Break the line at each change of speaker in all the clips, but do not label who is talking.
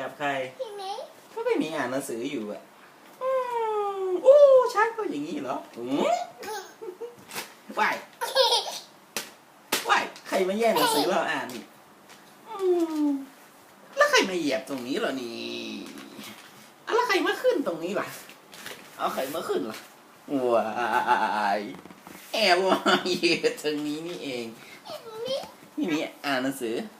กับใคร
พี่มิ้ง
ก็ไม่มีอ่านหนังสืออยู่อะอืมอู้ช้างก็อย่างนี้เหรออืมว่ายว่ายใครมาแย่งหนังสือเราอ่านนี่อืมแล้วใครมาเหยียบตรงนี้เหรอนี่อะแล้วใครมาขึ้นตรงนี้ล่ะ เอาใครมาขึ้นล่ะว้ายแอบว่าอยู่ตรงนี้นี่เอง
พี่มิ้ง
นี่มีอ่านหนังสืออู้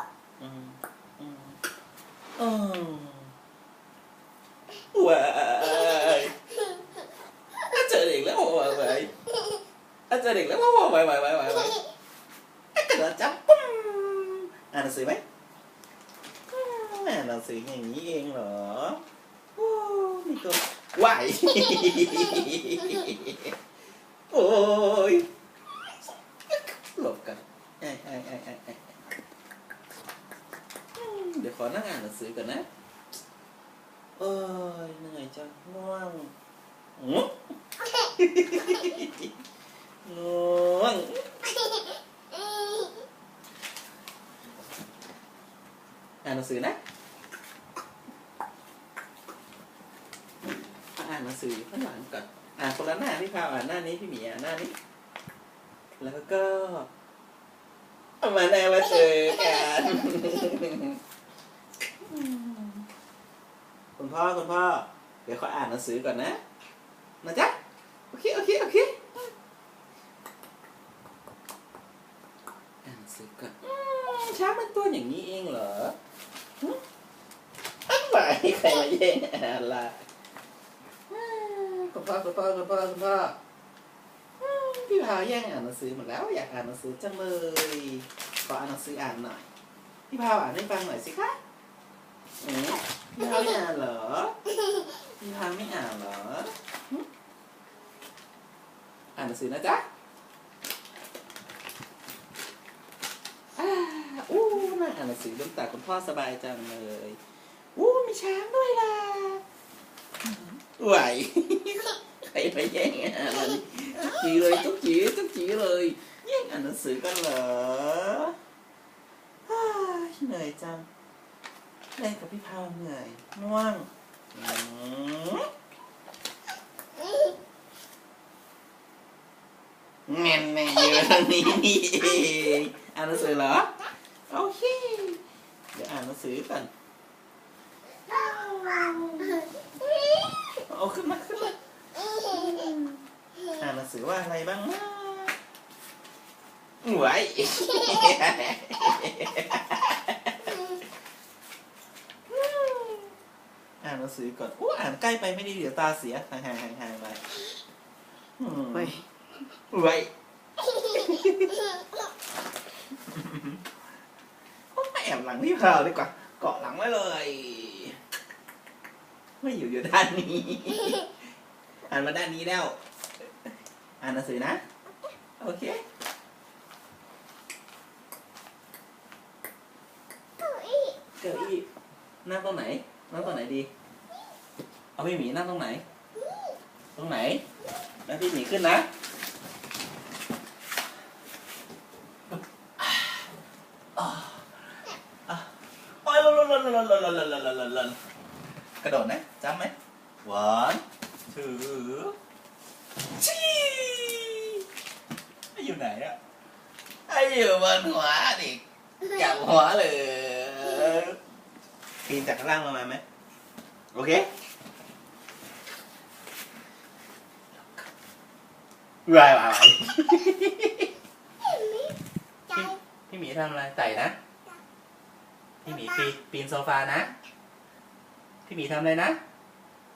ว้ายอาเจอเด็กแล้วว้ายว้ายอาเจอเด็กแล้วว้ายว้ายว้ายว้ายว้ายวายอาเกิดจับปุ้มอ่านหนังสือไหมอืมอ่านหนังสืออย่างนี้เองเหรอโอ้มีตัวว้ายโอ้ยหลบกันไอ้ไอ้ไอ้ไอ้ไอ้ เดี๋ยวขอนั่งอ่านหนังสือก่อนนะ เอ้ยเหนื่อยจังง่วงอ๋อง่วงอ่านหนังสือนะอ่านหนังสือข้างหลังก่อนอ่านคนละหน้าพี่พาวอ่านหน้านี้พี่หมีอ่านหน้านี้ แล้วก็มาแน่มาเจอกัน คุณพ่อคุณพ่อ เดี๋ยวขออ่านหนังสือก่อนนะนะจ๊ะ โอเค โอเค โอเค อ่านหนังสือก่อนช้างมันตัวอย่างนี้เองเหรอหึอะไรใครมาแย่งอ่านล่ะคุณพ่อคุณพ่อคุณพ่อคุณพ่อพี่พาวแย่งอ่านหนังสือหมดแล้วอยากอ่านหนังสือจังเลย ขออ่านหนังสืออ่านหน่อย พี่พาวอ่านให้ฟังหน่อยสิคะ อืมพี่พาไม่อ่านเหรอพี่พาไม่อ่านเหรอ อ่านหนังสือนะจ๊ะอู้น่าอ่านหนังสือดวงตาคุณพ่อสบายจังเลยอู้มีช้างด้วยล่ะไหวใครไปแย่งอ่านมันจีเลยทุกจีทุกจีเลยแย่งอ่านหนังสือกันเหรอเหนื่อยจัง เล่นกับพี่พาวเหนื่อยง่วงอืมแง่แม่อยู่ตรงนี้นี่เองอ่านหนังสือเหรอ โอเค เดี๋ยวอ่านหนังสือก่อนเอาขึ้นมาขึ้นมาอ่านหนังสือว่าอะไรบ้างนะไหวอ่าน หนังสือก่อนอู้อ่านใกล้ไปไม่ดีเดี๋ยวตาเสียห่างห่างห่างห่างไป
เว้ย
ไว้ก็แอบหลังพี่พราวดีกว่า เกาะหลังไว้เลย ไม่อยู่อยู่ด้านนี้ อ่านมาด้านนี้แล้ว อ่านหนังสือนะ โอเคเก้าอี้นั่งตรงไหนนั่งตรงไหนดี เอาพี่หมีนั่งตรงไหน ตรงไหน แล้วพี่หมีขึ้นนะอะอะโอ้ยลนลนลนลนลนลนลนลนลนลนกระโดดนะจำไหม one two ชี้อยู่ไหนอะไออยู่บนหัวดิจับหัวเลยปีนจากข้างล่างลงมาไหมโอเค วายวาย
ใจ
พี่หมีทำอะไรไต่นะ พี่หมีปีนปีนโซฟานะ พี่หมีทำอะไรนะ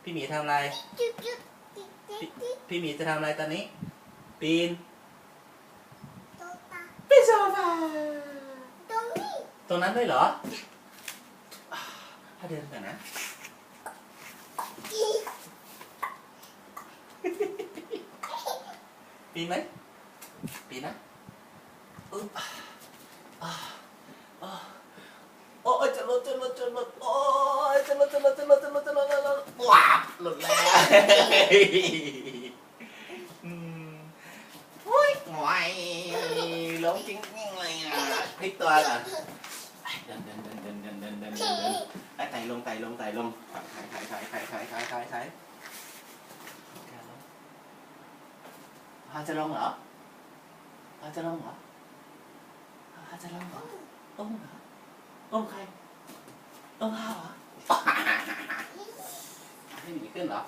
พี่หมีทำอะไร
จุดจุดติ๊กติ๊กติ๊ก
พี่หมีจะทำอะไรตอนนี้ ปีน
โตตา
ปีนโซฟา
ตรงนี้
ตรงนั้นด้วยเหรอให้เดินก่อนนะ ปีไหมปีนะอึ๊บอ่าอ่าโอ้ยจะลดจะลดจะลดโอ้ยจะลดจะลดจะลดจะลดจะลดจะลดว้าหลุดแล้วอืมโอ้ยหงอยล้มจริงจริงเลยอะพลิกตัวก่อนเดินเดินเดินเดินเดินเดินเดินไต่ลงไต่ลงไต่ลงไต่ไต่ไต่ไต่ไต่ไต่ไต่ ไต่พาจะลองเหรอพาจะลองเหรอพาจะลองเหรอต้มเหรอต้มใครต้มข้าวเหรอไม่มีขึ้นเหรอ